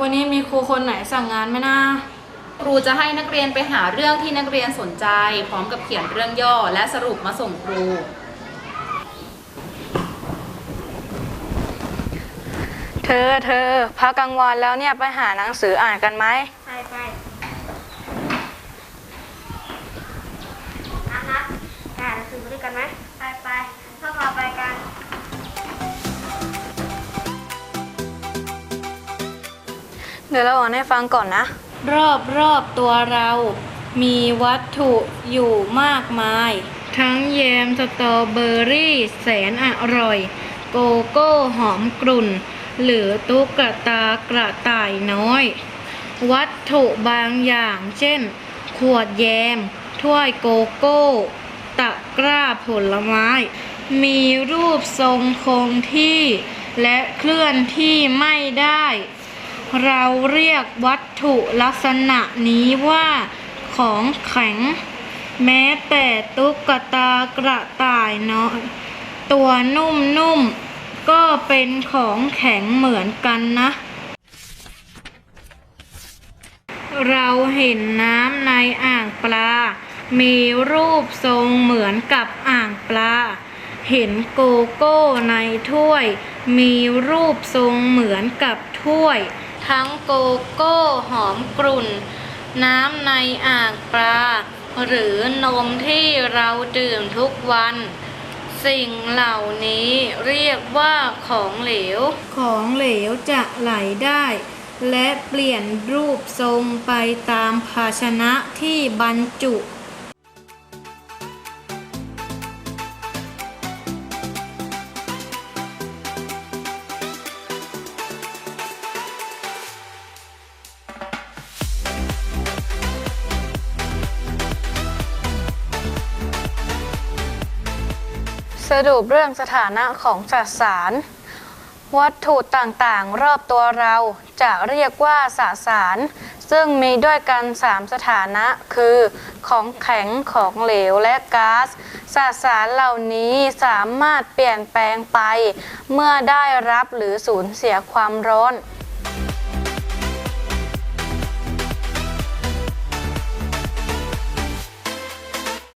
วันนี้มีครูคนไหนสั่งงานไหมนะครูจะให้นักเรียนไปหาเรื่องที่นักเรียนสนใจ พร้อมกับเขียนเรื่องย่อและสรุปมาส่งครู เธอเธอพักกลางวันแล้วเนี่ยไปหาหนังสืออ่านกันไหมไปไปนัดนัดไปอ่านหนังสือมาด้วยกันไหม เดี๋ยวเราอ่านให้ฟังก่อนนะ รอบรอบตัวเรา มีวัตถุอยู่มากมาย ทั้งแยมสตรอเบอรี่แสนอร่อย โกโก้หอมกลุ่น หรือตุ๊กตากระต่ายน้อย วัตถุบางอย่างเช่น ขวดแยม ถ้วยโกโก้ ตะกร้าผลไม้ มีรูปทรงคงที่ และเคลื่อนที่ไม่ได้ เราเรียกวัตถุลักษณะนี้ว่าของแข็ง แม้แต่ตุ๊กตากระต่ายน้อยตัวนุ่มๆก็เป็นของแข็งเหมือนกันนะ เราเห็นน้ำในอ่างปลา มีรูปทรงเหมือนกับอ่างปลา เห็นโกโก้ในถ้วย มีรูปทรงเหมือนกับถ้วย ทั้งโกโก้หอมกลุ่น น้ำในอ่างปลา หรือนมที่เราดื่มทุกวัน สิ่งเหล่านี้เรียกว่าของเหลว ของเหลวจะไหลได้ และเปลี่ยนรูปทรงไปตามภาชนะที่บรรจุ สรุปเรื่องสถานะของสสาร วัตถุต่างๆ รอบตัวเราจะเรียกว่าสสาร ซึ่งมีด้วยกัน3สถานะคือ ของแข็งของเหลวและก๊าซสสารเหล่านี้สามารถเปลี่ยนแปลงไป เมื่อได้รับหรือสูญเสียความร้อน